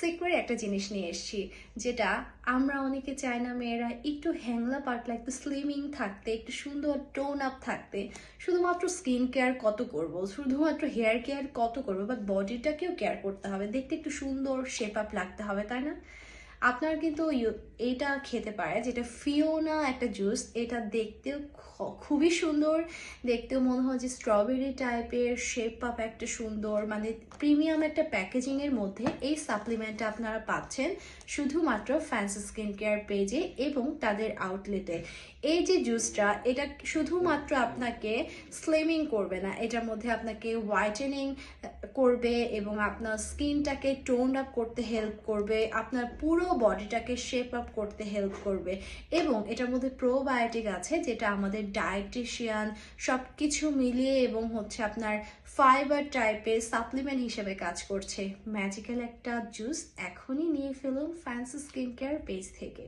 Secret একটা জিনিস নিয়ে এসেছি, যেটা আমরা অনেকে চাই না মেয়েরা একটু হ্যাংলা পাটলা একটু স্লিমিং থাকতে, একটু সুন্দর টোন আপ থাকতে। শুধুমাত্র স্কিন কেয়ার কত করব? শুধুমাত্র হেয়ার কেয়ার কত করব? বাট বডিটাকেও কেয়ার করতে হবে। দেখতে একটু সুন্দর শেপ আপ লাগতে হবে, তাই না? আপনার কিন্তু এইটা খেতে পারে, যেটা ফিওনা একটা জুস এটা দেখতেও খুবই সুন্দর। দেখতেও মনে হয় যে স্ট্রবেরি টাইপের শেপ আপ একটা সুন্দর। মানে প্রিমিয়াম একটা প্যাকেজিংয়ের মধ্যে এই সাপ্লিমেন্টটা আপনারা পাচ্ছেন শুধুমাত্র ফ্যান্সি স্কিন কেয়ার পেজে এবং তাদের আউটলেটে এই যে জুসটা এটা শুধুমাত্র আপনাকে স্লিমিং করবে না, এটার মধ্যে আপনাকে হোয়াইটেনিং করবে এবং আপনার স্কিনটাকে টোন আপ করতে হেল্প করবে, আপনার পুরো বডিটাকে শেপ আপ করতে হেল্প করবে এবং এটার মধ্যে প্রোবায়োটিক আছে যেটা আমাদের ডায়েটিশিয়ান সব কিছু মিলিয়ে এবং হচ্ছে আপনার ফাইবার টাইপের সাপ্লিমেন্ট হিসেবে কাজ করছে। ম্যাজিক্যাল একটা জুস এখনই নিয়ে ফেলুন ফ্যান্সি স্কিন কেয়ার পেজ থেকে।